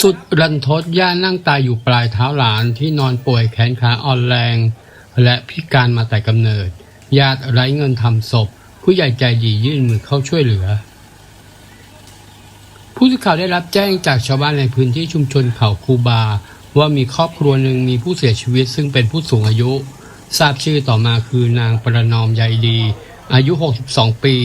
สุดรันทดย่านั่งตายอยู่ปลายเท้าหลานที่นอนป่วยแขนขาอ่อนแรง และพิการมาแต่กำเนิด ญาติไร้เงินทำศพ ผู้ใหญ่ใจดียื่นมือเข้าช่วยเหลือ ผู้สื่อข่าวได้รับแจ้งจากชาวบ้านในพื้นที่ชุมชนเขาคูบา ว่ามีครอบครัวหนึ่งมีผู้เสียชีวิตซึ่งเป็นผู้สูงอายุ ทราบชื่อต่อมาคือนางประนอมใยดี อายุ 62 ปี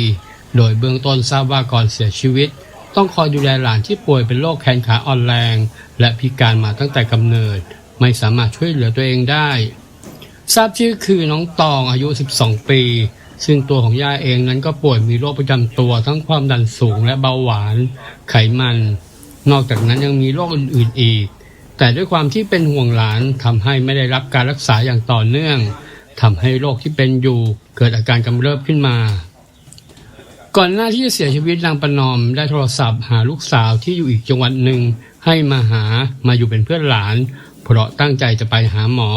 โดยเบื้องต้นทราบว่าก่อนเสียชีวิต ต้องคอยดูแลหลานที่ป่วยเป็นโรคแขนขาอ่อนแรง และพิการมาตั้งแต่กำเนิด ไม่สามารถช่วยเหลือตัวเองได้ ทราบชื่อคือน้องตองอายุ 12 ปี ซึ่งตัวของย่าเองนั้นก็ป่วยมีโรคประจำตัวทั้งความดันสูงและเบาหวาน ไขมัน นอกจากนั้นยังมีโรคอื่นๆอีก แต่ด้วยความที่เป็นห่วงหลานทำให้ไม่ได้รับการรักษาอย่างต่อเนื่องทำให้โรคที่เป็นอยู่เกิดอาการกำเริบขึ้นมา ก่อนหน้าที่จะเสียชีวิตนางประนอมได้โทรศัพท์หาลูกสาวที่อยู่อีกจังหวัดหนึ่งให้มาหามาอยู่เป็นเพื่อนหลาน เพราะตั้งใจจะไปหาหมอ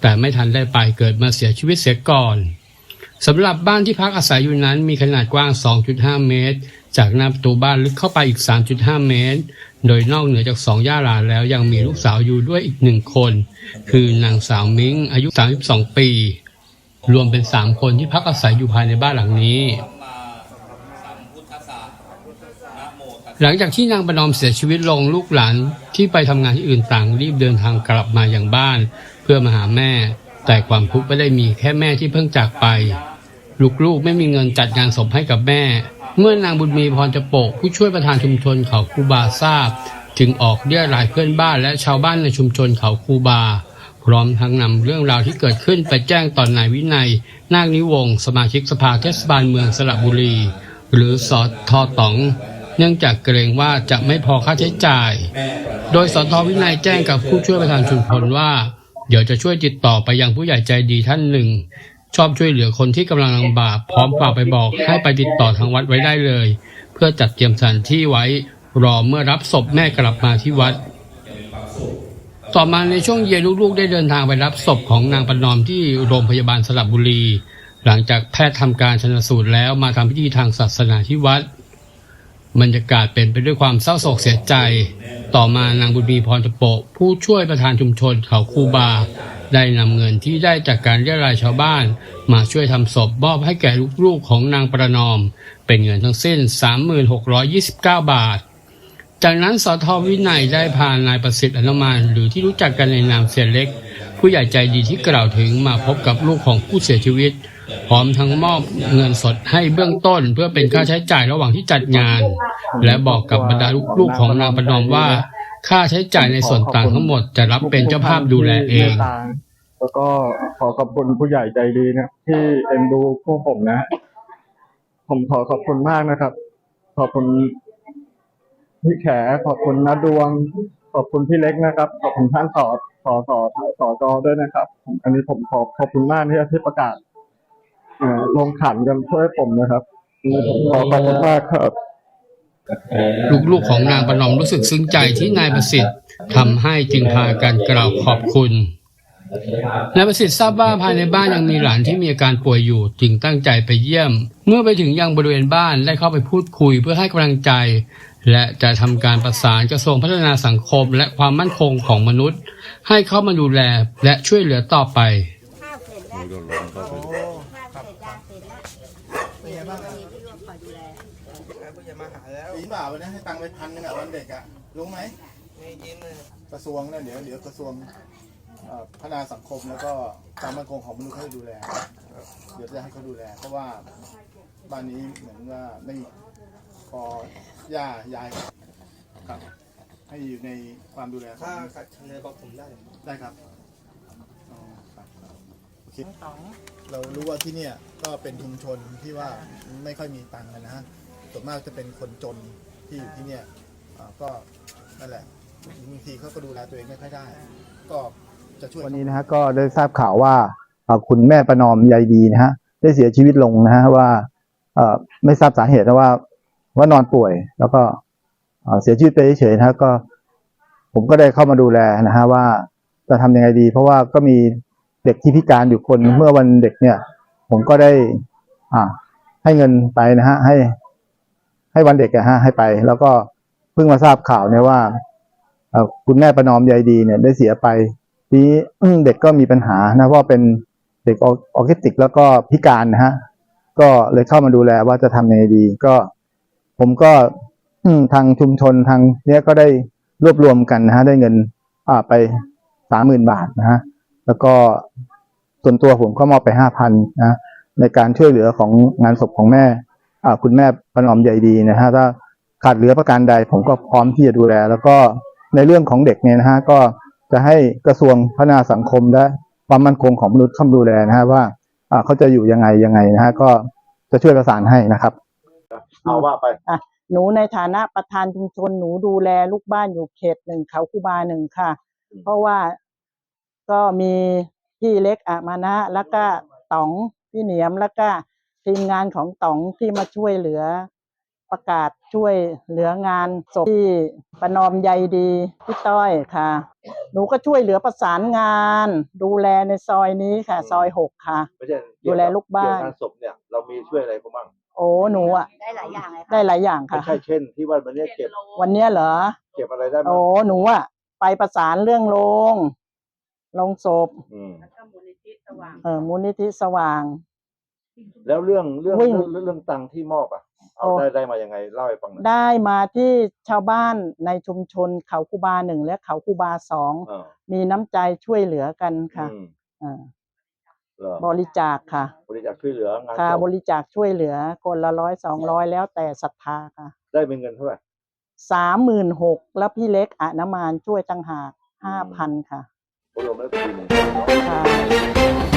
แต่ไม่ทันได้ไปเกิดมาเสียชีวิตเสียก่อนสำหรับบ้านที่พักอาศัยอยู่นั้นมีขนาดกว้าง 2.5 เมตร จากหน้าประตูบ้านลึกเข้าไปอีก 3.5 เมตร โดยนอกเหนือจากสองย่าหลานแล้วยังมีลูกสาวอยู่ด้วยอีกหนึ่งคน คือนางสาวมิ้งอายุ 32 ปี รวมเป็น 3 คนที่พักอาศัยอยู่ภายในบ้านหลังนี้ หลังจากที่นางประนอมเสียชีวิตลงลูกหลานที่ไปทำงานที่อื่นต่างรีบเดินทางกลับมาอย่างบ้าน เพื่อมาหาแม่ แต่ความทุกข์ไม่ได้มีแค่แม่ที่เพิ่งจากไป ลูกๆไม่มีเงินจัดงานศพให้กับแม่ เมื่อนางบุญมีพรจะโปกผู้ช่วยประธานชุมชนเขาคูบาทราบ จึงออกเรียรายเพื่อนบ้านและชาวบ้านในชุมชนเขาคูบา พร้อมทั้งนำเรื่องราวที่เกิดขึ้นไปแจ้งต่อนนายวินัย นาคนิวงศ์สมาชิกสภาเทศบาลเมืองสระบุรี หรือสอทอตอง เนื่องจากเกรงว่าจะไม่พอค่าใช้จ่าย โดยสทวินัยแจ้งกับผู้ช่วยประธานชุมชนว่า เดี๋ยวจะช่วยติดต่อไปยังผู้ใหญ่ใจดีท่านหนึ่ง ชอบช่วยเหลือคนที่กำลังลำบากพร้อมฝากไปบอกให้ไปติดต่อทางวัดไว้ได้เลย เพื่อจัดเตรียมสถานที่ไว้ รอเมื่อรับศพแม่กลับมาที่วัด ต่อมาในช่วงเย็นลูกๆ ได้เดินทางไปรับศพของนางประนอมที่โรงพยาบาลสระบุรี หลังจากแพทย์ทำการชนสูตรแล้วมาทำพิธีทางศาสนาที่วัด บรรยากาศเป็นไปด้วยความเศร้าโศกเสียใจ ต่อมานางบุญมีพรตะโปะผู้ช่วยประธานชุมชนเขาคูบา ได้นำเงินที่ได้จากการเรียรายชาวบ้าน มาช่วยทำศพมอบให้แก่ลูกๆของนางประนอม เป็นเงินทั้งสิ้น 3629 บาท จากนั้นสทวินัยได้พานายประสิทธิ์อนุมานหรือที่รู้จักกันในนามเสียเล็ก ผู้ใหญ่ใจดีที่กล่าวถึงมาพบกับลูกของผู้เสียชีวิต พร้อมทั้งมอบเงินสดให้เบื้องต้น เพื่อเป็นค่าใช้จ่ายระหว่างที่จัดงาน และบอกกับบรรดาลูกๆของนางประนอมว่า ค่าใช้จ่ายในส่วนต่างทั้งหมดจะรับเป็นเจ้าภาพดูแลเอง แล้วก็ขอขอบคุณผู้ใหญ่ใจดีนะที่เอ็นดูพวกผมนะ ผมขอขอบคุณมากนะครับ ขอบคุณพี่แขขอบคุณนาดวง ขอบคุณพี่เล็กนะครับ ขอบคุณท่านสอสอสอสอจอด้วยนะครับ อันนี้ผมขอขอบคุณมากที่ที่ประกาศ อ่อลงขันกันช่วยผมนะครับอันนี้ผมขอขอบคุณมากครับ ลูกๆของนางประนอมรู้สึกซึ้งใจที่นายประสิทธิ์ทำให้จึงพากันกล่าวขอบคุณนายประสิทธิ์ทราบว่าภายในบ้านยังมีหลานที่มีอาการป่วยอยู่จึงตั้งใจไปเยี่ยม เมื่อไปถึงยังบริเวณบ้านได้เข้าไปพูดคุยเพื่อให้กำลังใจ และจะทำการประสานกระทรวงพัฒนาสังคมและความมั่นคงของมนุษย์ ให้เข้ามาดูแลและช่วยเหลือต่อไป ปีนเปล่าวันนี้ให้ตังค์ไปพันหนึงอะวันเด็กอะรู้ไหมไม่กินเลยกระทรวงเนี่ยเดี๋ยวเดี๋ยวกระทรวงเอ่อพัฒนาสังคมแล้วก็ความมั่นคงของมนุษย์ให้ดูแล เดี๋ยวจะให้เขาดูแล เพราะว่าบ้านนี้เหมือนว่าไม่พอย่ายายครับ ให้อยู่ในความดูแลขอถ้างขัดคะแนนบอกผมได้ได้ครับอ๋อครับครับโอเคสอง เรารู้ว่าที่เนี่ยก็เป็นชุมชนที่ว่าไม่ค่อยมีตังค์กันนะฮะ ส่วนมากจะเป็นคนจนที่อยู่ที่เนี่ยอ่าก็นั่นแหละบางทีเขาก็ดูแลตัวเองไม่ค่อยได้ ก็จะช่วย วันนี้นะฮะก็ได้ทราบข่าวว่าเอ่อคุณแม่ประนอมยายดีนะฮะได้เสียชีวิตลงนะฮะว่าเอ่อไม่ทราบสาเหตุนะว่า ว่านอนป่วย แล้วก็เอ่อเสียชีวิตไปเฉยๆนะฮะก็ ผมก็ได้เข้ามาดูแลนะฮะว่าจะทำยังไงดี เพราะว่าก็มีเด็กที่พิการอยู่คนเมื่อวันเด็กเนี่ย ผมก็ได้ อ่า ให้เงินไปนะฮะให้ ให้วันเด็กอะฮะให้ไป แล้วก็เพิ่งมาทราบข่าวเนี่ยว่าคุณแม่ประนอมใยดีเนี่ยได้เสียไป ทีนี้เด็กก็มีปัญหานะเพราะเป็นเด็กออทิสติก แล้วก็พิการนะฮะก็เลยเข้ามาดูแลว่าจะทำยังไงดีก็ ผมก็ทางชุมชนทางเนี้ยก็ได้รวบรวมกันนะฮะได้เงินอ่าไปสามหมื่นบาทนะฮะแล้วก็ส่วนตัวผมก็มอบไปห้าพันนะในการช่วยเหลือของงานศพของแม่ คุณแม่ประนอมใยดีนะฮะถ้าขาดเหลือประการใดผมก็พร้อมที่จะดูแล แล้วก็ในเรื่องของเด็กเนี่ยนะฮะก็จะให้กระทรวงพัฒนาสังคมและความมั่นคงของมนุษย์เข้ามาดูแลนะฮะว่าอ่าเขาจะอยู่ยังไงยังไงนะฮะก็จะช่วยประสานให้นะครับ เอาว่าไปอะหนูในฐานะประธานชุมชนหนูดูแลลูกบ้านอยู่เขตหนึ่งเขาคูบาหนึ่งค่ะอืมเพราะว่าก็มีพี่เล็กอะมานะแล้วก็ต๋องพี่เหนียมแล้วก็ ทีมงานของต๋องที่มาช่วยเหลือ ประกาศช่วยเหลืองานศพที่ประนอมใยดีพี่ต้อยค่ะ หนูก็ช่วยเหลือประสานงาน ดูแลในซอยนี้ค่ะ ซอยหกค่ะ ไม่ใช่ดูแลลูกบ้าน เกี่ยวกับงานศพเนี่ยเรามีช่วยอะไรเขาบ้างโอ้หนูอะได้หลายอย่างเลยค่ะได้หลายอย่างไม่ค่ะ ใช่เช่น ที่ว่าวันนี้เก็บวันเนี้ยเหรอ เก็บอะไรได้บ้างโอ้หนูอะไปประสานเรื่องโรงโรงศพ อืมเออมูลนิธิสว่าง แล้วเรื่องเรื่องวิ่ง เรื่องเรื่องตังค์ที่มอบอะ เอาโอ้ได้ได้มายังไงเล่าให้ฟังหน่อยได้มาที่ชาวบ้านในชุมชนเขาคูบาหนึ่งและเขาคูบาสองเออมีน้ำใจช่วยเหลือกันค่ะอืมเออเหรอบริจาคค่ะบริจาคช่วยเหลืองานค่ะศพบริจาคช่วยเหลือคนละร้อยสองร้อยแล้วแต่ศรัทธาค่ะได้เป็นเงินเท่าไหร่ สามหมื่นหกแล้วพี่เล็กอะน้ำมานช่วยตั้งหากห้าพันค่ะ รวมแล้วเป็นหมื่น ค่ะ